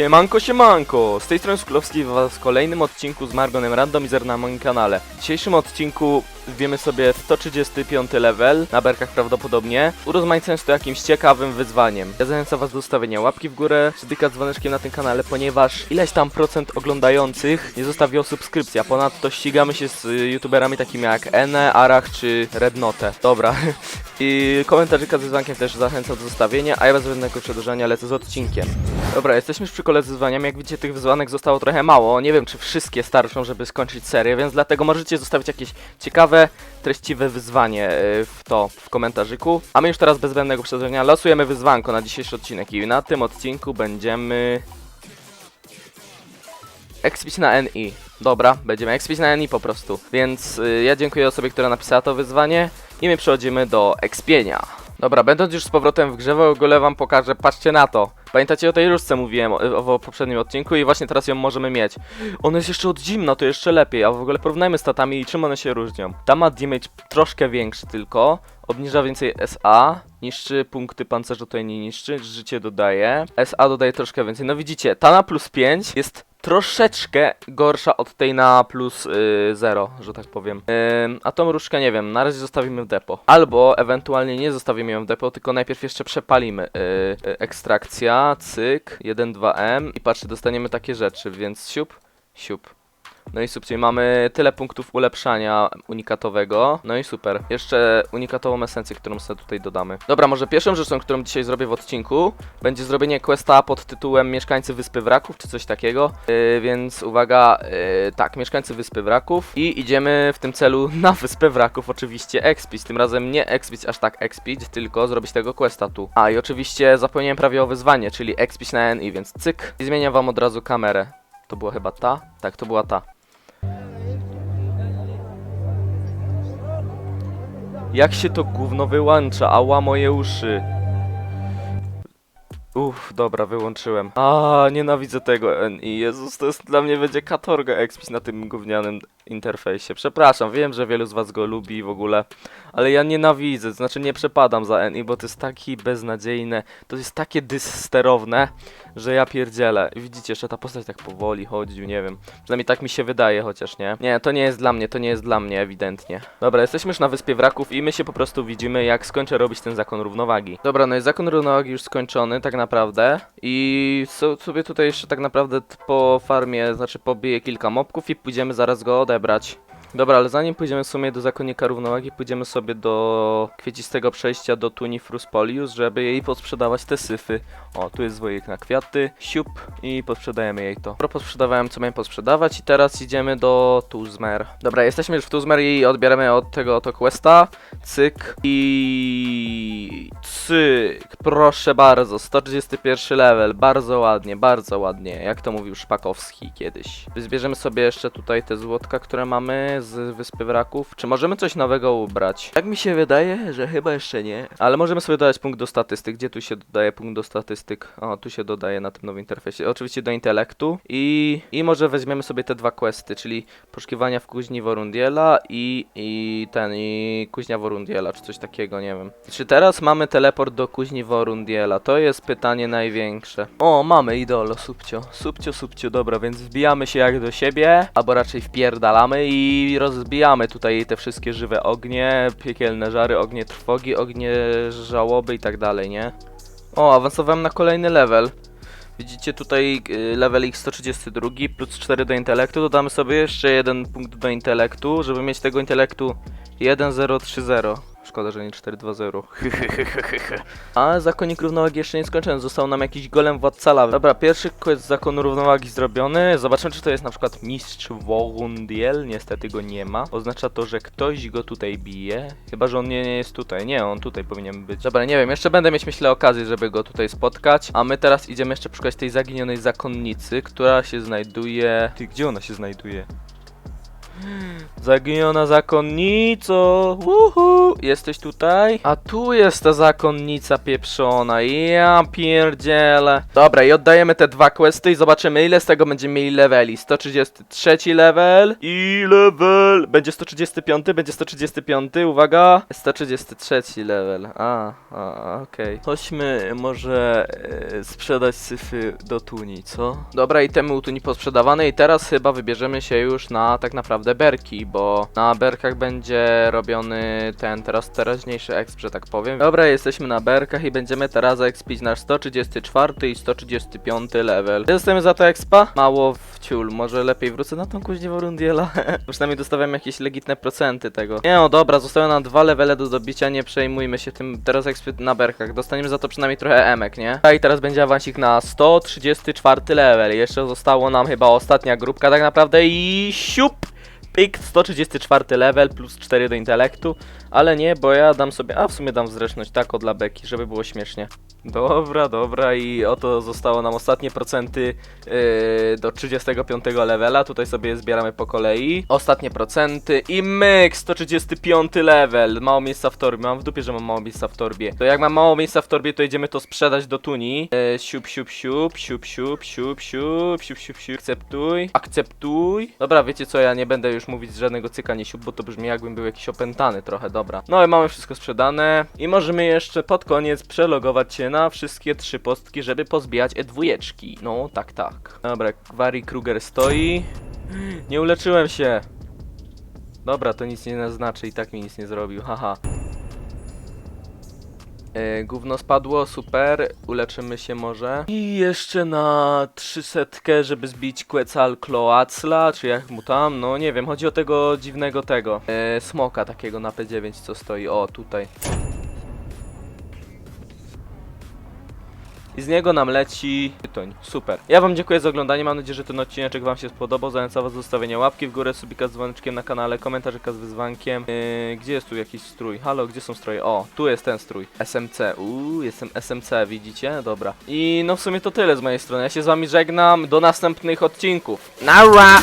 Siemanko, siemanko! Z tej strony Skulowski was w kolejnym odcinku z Margonem Randomizer na moim kanale. W dzisiejszym odcinku wiemy sobie 135 level, na berkach prawdopodobnie. Urozmaicając to jakimś ciekawym wyzwaniem. Ja zachęcam was do ustawienia łapki w górę, styka z dzwoneczkiem na tym kanale, ponieważ ileś tam procent oglądających nie zostawiło subskrypcji, a ponadto ścigamy się z youtuberami takimi jak Ene, Arach czy Rednote. Dobra. I komentarzyka z wyzwankiem też zachęcam do zostawienia, a ja bez żadnego przedłużania lecę z odcinkiem. Dobra, jesteśmy już przy kole z wyzwaniami. Jak widzicie, tych wyzwanek zostało trochę mało. Nie wiem, czy wszystkie starczą, żeby skończyć serię, więc dlatego możecie zostawić jakieś ciekawe, treściwe wyzwanie y, w to w komentarzyku. A my już teraz bez zbędnego przedłużenia losujemy wyzwanko na dzisiejszy odcinek. I na tym odcinku będziemy... Expić na NI. Dobra, będziemy expić na NI po prostu. Więc y, ja dziękuję osobie, która napisała to wyzwanie. I my przechodzimy do expienia. Dobra, będąc już z powrotem w grze, w ogóle wam pokażę, patrzcie na to. Pamiętacie o tej różce mówiłem w poprzednim odcinku i właśnie teraz ją możemy mieć. Ona jest jeszcze od zimna, to jeszcze lepiej, a w ogóle porównajmy statami i czym one się różnią. Ta ma damage troszkę większy tylko, obniża więcej SA, niszczy punkty pancerza tutaj nie niszczy, życie dodaje, SA dodaje troszkę więcej. No widzicie, ta na plus 5 jest troszeczkę gorsza od tej na plus 0, że tak powiem. Ym, a tą różdżkę nie wiem, na razie zostawimy w depo. Albo ewentualnie nie zostawimy ją w depo, tylko najpierw jeszcze przepalimy. Yy, yy, ekstrakcja, cyk, 1, 2M i patrzcie, dostaniemy takie rzeczy, więc siup, siup. No i super, mamy tyle punktów ulepszania unikatowego. No i super. Jeszcze unikatową esencję, którą sobie tutaj dodamy. Dobra, może pierwszą rzeczą, którą dzisiaj zrobię w odcinku, będzie zrobienie questa pod tytułem Mieszkańcy Wyspy Wraków, czy coś takiego. Yy, więc uwaga, yy, tak, Mieszkańcy Wyspy Wraków. I idziemy w tym celu na Wyspę Wraków, oczywiście expić. Tym razem nie expić aż tak expić, tylko zrobić tego questa tu. A i oczywiście zapomniałem prawie o wyzwanie, czyli expić na NI, więc cyk. I zmieniam wam od razu kamerę. To była chyba ta? Tak, to była ta. Jak się to gówno wyłącza? Ała moje uszy. Uff, dobra, wyłączyłem. A, nienawidzę tego NI. Jezus, to jest dla mnie będzie katorga expić na tym gównianym interfejsie. Przepraszam, wiem, że wielu z was go lubi w ogóle, ale ja nienawidzę, znaczy nie przepadam za NI, bo to jest taki beznadziejne, to jest takie dyssterowne, że ja pierdzielę. Widzicie, jeszcze ta postać tak powoli chodzi, nie wiem. Przynajmniej tak mi się wydaje, chociaż nie. Nie, to nie jest dla mnie, to nie jest dla mnie, ewidentnie. Dobra, jesteśmy już na Wyspie Wraków i my się po prostu widzimy, jak skończę robić ten zakon równowagi. Dobra, no jest zakon równowagi już skończony, tak naprawdę. I so, sobie tutaj jeszcze tak naprawdę po farmie, znaczy pobiję kilka mobków i pójdziemy zaraz go odebrać. Dobra, ale zanim pójdziemy w sumie do zakonnika równowagi, pójdziemy sobie do kwiecistego przejścia do Tunifrus Polius, żeby jej podsprzedawać te syfy. O, tu jest zwojek na kwiaty, siup i podsprzedajemy jej to. Dobra, podsprzedawałem co miałem podsprzedawać i teraz idziemy do Tuzmer. Dobra, jesteśmy już w Tuzmer i odbieramy od tego oto questa. Cyk i cyk. Proszę bardzo, 131 level, bardzo ładnie, bardzo ładnie, jak to mówił Szpakowski kiedyś. Zbierzemy sobie jeszcze tutaj te złotka, które mamy z Wyspy Wraków. Czy możemy coś nowego ubrać? Tak mi się wydaje, że chyba jeszcze nie. Ale możemy sobie dodać punkt do statystyk. Gdzie tu się dodaje punkt do statystyk? O, tu się dodaje na tym nowym interfejsie. Oczywiście do intelektu. I, i może weźmiemy sobie te dwa questy, czyli poszukiwania w kuźni Worundiela i, i ten, i kuźnia Worundiela, czy coś takiego, nie wiem. Czy teraz mamy teleport do kuźni Worundiela? To jest pytanie największe. O, mamy idolo, subcio. Subcio, subcio, dobra, więc wbijamy się jak do siebie, albo raczej wpierdalamy i rozbijamy tutaj te wszystkie żywe ognie, piekielne żary, ognie trwogi, ognie żałoby i tak dalej, nie? O, awansowałem na kolejny level. Widzicie tutaj y, level X132 plus 4 do intelektu. Dodamy sobie jeszcze jeden punkt do intelektu, żeby mieć tego intelektu 1030. Szkoda, że nie 420. A zakonnik równowagi jeszcze nie skończony. Został nam jakiś golem władca lawy. Dobra, pierwszy quest zakonu równowagi zrobiony. Zobaczymy, czy to jest na przykład mistrz Worundiel. Niestety go nie ma. Oznacza to, że ktoś go tutaj bije. Chyba, że on nie, nie jest tutaj. Nie, on tutaj powinien być. Dobra, nie wiem. Jeszcze będę mieć, myślę, okazję, żeby go tutaj spotkać. A my teraz idziemy jeszcze szukać tej zaginionej zakonnicy, która się znajduje... Ty, gdzie ona się znajduje? Zaginiona zakonnico! Uhu! Jesteś tutaj? A tu jest ta zakonnica pieprzona. Ja pierdzielę. Dobra, i oddajemy te dwa questy i zobaczymy ile z tego będziemy mieli leveli. 133 level. I level. Będzie 135, będzie 135, uwaga. 133 level. A, a okej. Chodźmy może e, sprzedać syfy do Tuni, co? Dobra, itemy u Tuni posprzedawane i teraz chyba wybierzemy się już na tak naprawdę berki, bo na berkach będzie robiony ten teraz teraźniejszy exp, że tak powiem. Dobra, jesteśmy na berkach i będziemy teraz expić nasz 134 i 135 level. Dostajemy za to expa? Mało w ciul, może lepiej wrócę na tą kuźniową rundiela. Przynajmniej dostawiam jakieś legitne procenty tego. Nie no dobra, zostały nam dwa levele do dobicia, nie przejmujmy się tym teraz ekspy na berkach. Dostaniemy za to przynajmniej trochę emek, nie? A i teraz będzie awansik na 134 level. Jeszcze zostało nam chyba ostatnia grupka tak naprawdę i siup! Pik 134 level plus 4 do intelektu, ale nie, bo ja dam sobie, a w sumie dam zręczność tako dla beki, żeby było śmiesznie. Dobra, dobra i oto zostało nam ostatnie procenty yy, do 35 levela, tutaj sobie zbieramy po kolei. Ostatnie procenty i myk, 135 level, mało miejsca w torbie, mam w dupie, że mam mało miejsca w torbie. To jak mam mało miejsca w torbie, to idziemy to sprzedać do Tuni. Yy, siup, siup, siup, siup, siup, siup, siup, siup, siup, siup, akceptuj, akceptuj. Dobra, wiecie co, ja nie będę już mówić żadnego cyka nie siup, bo to brzmi jakbym był jakiś opętany trochę, dobra. No i mamy wszystko sprzedane i możemy jeszcze pod koniec przelogować się na wszystkie trzy postki, żeby pozbijać e dwójeczki. No, tak, tak. Dobra, Gwari Kruger stoi. Nie uleczyłem się. Dobra, to nic nie naznaczy i tak mi nic nie zrobił, haha. E, gówno spadło, super, uleczymy się może. I jeszcze na 300, żeby zbić Quetzalcoatla, czy jak mu tam, no nie wiem, chodzi o tego dziwnego tego, e, smoka takiego na P9, co stoi, o tutaj. I z niego nam leci tytoń. Super. Ja wam dziękuję za oglądanie. Mam nadzieję, że ten odcineczek wam się spodobał. Zachęcam was do zostawienia łapki w górę, subika z dzwoneczkiem na kanale, komentarzyka z wyzwankiem. Yy, gdzie jest tu jakiś strój? Halo, gdzie są stroje? O, tu jest ten strój. SMC. Uuu, jestem SMC, widzicie? Dobra. I no w sumie to tyle z mojej strony. Ja się z wami żegnam. Do następnych odcinków. Nara!